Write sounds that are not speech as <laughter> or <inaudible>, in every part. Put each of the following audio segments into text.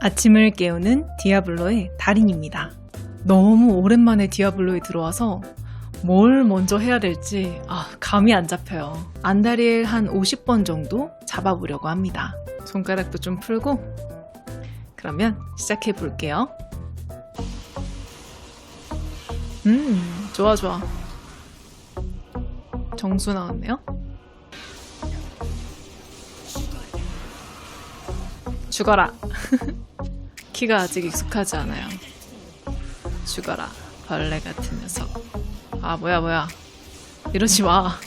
아침을 깨우는 디아블로의 달인입니다. 너무 오랜만에 디아블로에 들어와서 뭘 먼저 해야 될지 아, 감이 안 잡혀요. 안다리엘 한 50번 정도 잡아보려고 합니다. 손가락도 좀 풀고 그러면 시작해 볼게요. 음, 좋아 좋아. 정수 나왔네요. 죽어라. <laughs> 키가 아직 익숙하지 않아요. 죽어라. 벌레 같은 녀석. 아, 뭐야, 뭐야. 이러지 마.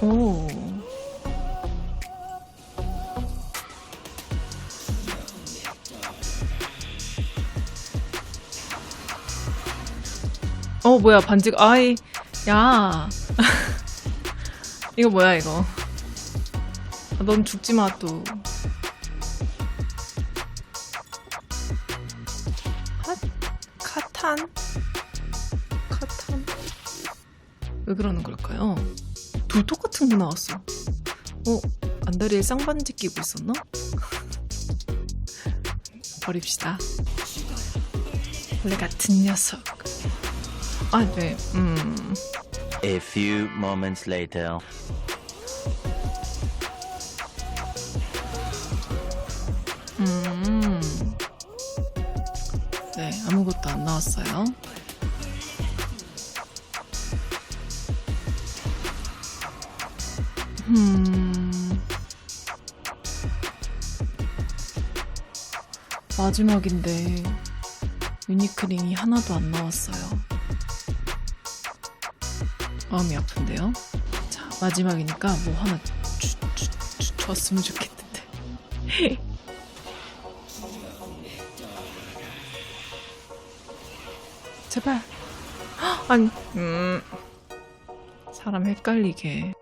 오. 어, 뭐야, 반지가, 아이, 야. <laughs> 이거 뭐야, 이거. 아, 넌 죽지 마, 또. 핫? 카탄? 카탄? 왜 그러는 걸까요? 둘 똑같은 거 나왔어. 어? 안다리에 쌍반지 끼고 있었나? <laughs> 버립시다. 원래 같은 녀석. 아, 네. 음. A few moments later. 음. 네, 아무것도 안 나왔어요. 음. 마지막인데 유니크링이 하나도 안 나왔어요. 마음이 아픈데요. 자, 마지막이니까 뭐 하나 주, 주, 주, 줬으면 좋겠는데. <laughs> 제발. 헉, 아니, 음. 사람 헷갈리게.